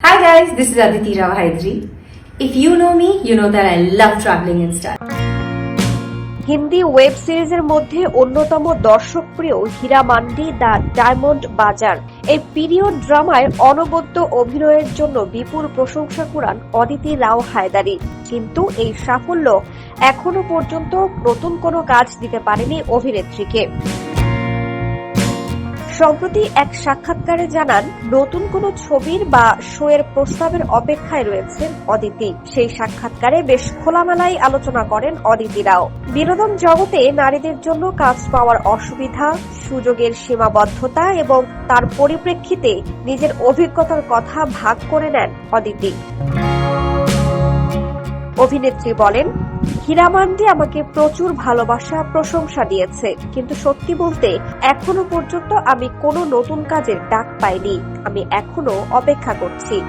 Hi guys, this is Aditi Rao Haidri. If you know me, you know that I love traveling and style. Hindi web সিরিজের মধ্যে অন্যতম দর্শকপ্রিয় Heera Mandi the diamond bazaar এই period ড্রামায় অনবদ্য অভিনয়ের জন্য বিপুল প্রশংসা কুড়ান অদিতি রাও হায়দারি কিন্তু এই সাফল্য এখনও পর্যন্ত নতুন কোনো কাজ দিতে পারেনি অভিনেত্রীকে সম্প্রতি এক সাক্ষাৎকারে জানান, নতুন কোনো ছবির বা শোয়ের প্রস্তাবের অপেক্ষায় রয়েছেন অদিতি। সেই সাক্ষাৎকারে বেশ খোলামেলাই আলোচনা করেন অদিতি রাও। বিনোদন জগতে নারীদের জন্য কাজ পাওয়ার অসুবিধা, সুযোগের সীমাবদ্ধতা এবং তার পরিপ্রেক্ষিতে নিজের অভিজ্ঞতার কথা ভাগ করে নেন অদিতি। অভিনেত্রী বলেন হীরামান্ডি আমাকে প্রচুর ভালোবাসা, প্রশংসা দিয়েছে। কিন্তু সত্যি বলতে, এখনও পর্যন্ত আমি কোনো নতুন কাজের ডাক পাইনি। আমি এখনও অপেক্ষা করছি।